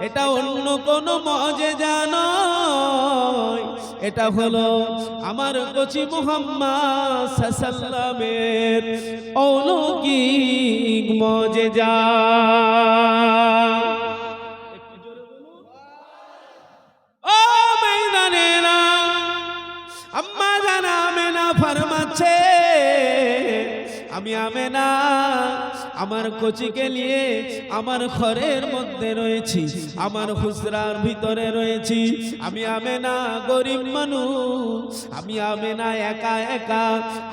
এটা অন্য কোন মজে জানো এটা হলো আমার কচি মোহাম্মদ অলৌকিক মজে যা আম্মা জানা আমি আমেনা আমার কচিকে নিয়ে আমার ঘরের মধ্যে রয়েছি, আমার হুজরার ভিতরে রয়েছি। আমি আমে না গরিব মানুষ, আমি আমে না একা একা,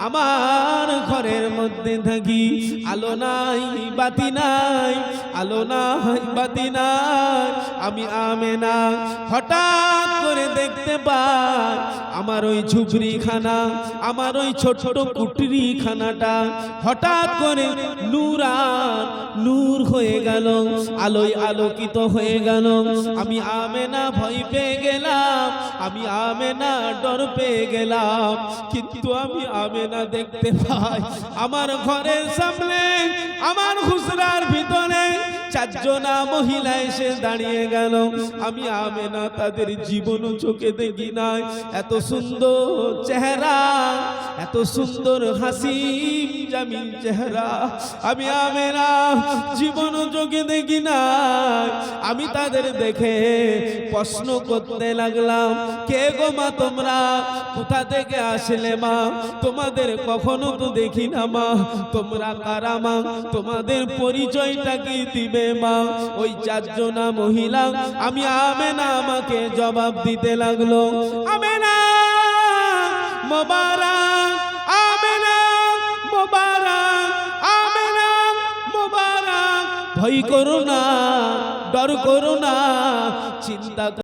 আমার ঘরের মধ্যে থাকি। আলো নাই, বাতি নাই, আলো নাই, বাতি নাই। আমি আমে না হঠাৎ করে দেখতে পাই আমার ওই ঝুপড়ি খানা আমার ওই ছোট কুটরি খানাটা হঠাৎ করে নূরান নূর হয়ে গেল, আলোয় আলোকিত হয়ে গেল। আমি আমেনা ভয় পেয়ে গেলাম, আমি আমেনা ডর পেয়ে গেলাম, কিন্তু আমি আমেনা দেখতে পাই, আমার ঘরের সামনে আমার খুচরার ভিতরে চারজনা মহিলা এসে দাঁড়িয়ে গেল। আমি আমেনা তাদের জীবন চোখে দেখি নাই। এত সুন্দর চেহারা, এত সুন্দর হাসি, জামিন চেহারা। আমি আমেনা জীবন চোখে দেখি নাই আমি তাদের দেখে প্রশ্ন করতে লাগলাম, কে গো মা তোমরা? কোথা থেকে আসলে মা? তোমাদের কখনো তো দেখি না মা। তোমরা কারা মা? তোমাদের পরিচয়টা কি দিবে মা? ওই চারজনা মহিলা, আমি আমেনা আমাকে জবাব দিতে লাগল, আমেনা, মোবারক ভয় করো না ডর করো না চিন্তা